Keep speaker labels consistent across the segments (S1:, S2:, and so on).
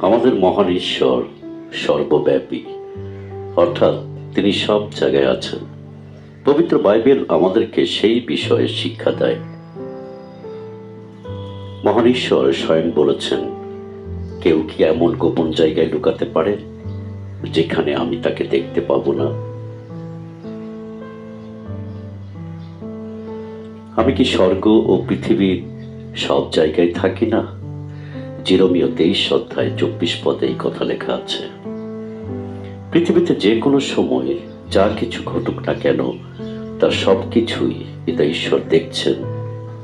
S1: আমাদের মহান ঈশ্বর সর্বব্যাপী। অর্থাৎ তিনি সব জায়গায় আছেন। পবিত্র বাইবেল আমাদেরকে সেই বিষয়ে শিক্ষা দেয়। মহান ঈশ্বর স্বয়ং বলেছেন, কেউ কি এমন গোপন জায়গায় লুকাতে পারে, যেখানে আমি তাকে দেখতে পাবো না? আমি কি স্বর্গ ও পৃথিবীর সব জায়গায় থাকি না? জিরোমিও তেইশ অধ্যায় চব্বিশ পদে এই কথা লেখা আছে। পৃথিবীতে যে কোনো সময় যা কিছু ঘটুক না কেন, তার সব কিছুই এটা ঈশ্বর দেখছেন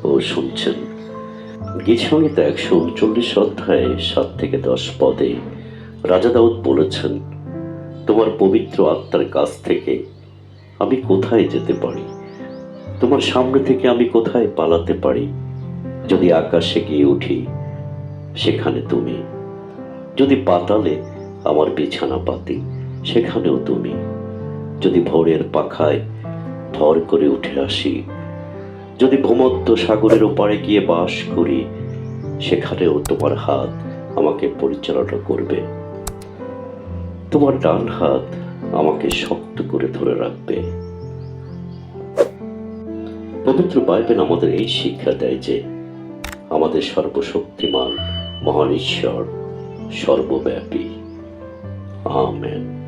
S1: ও শুনছেন। গীতসংহিতা একশো উনচল্লিশ অধ্যায়ে সাত থেকে দশ পদে রাজা দাউদ বলেছেন, তোমার পবিত্র আত্মার কাছ থেকে আমি কোথায় যেতে পারি? তোমার সামনে থেকে আমি কোথায় পালাতে পারি? যদি আকাশে গিয়ে উঠি সেখানে তুমি। যদি পাতালে আমার বিছানা পাতি, সেখানেও তুমি। যদি ভোরের পাখায় ভর করে উঠে আসি, যদি ভূমধ্য সাগরের ওপারে গিয়ে বাস করি, সেখানেও তোমার হাত আমাকে পরিচালনা করবে। তোমার ডান হাত আমাকে শক্ত করে ধরে রাখবে। পবিত্র বাইবেল আমাদের এই শিক্ষা দেয় যে, আমাদের সর্বশক্তিমান মহান ঈশ্বর সর্বব্যাপী। আমেন।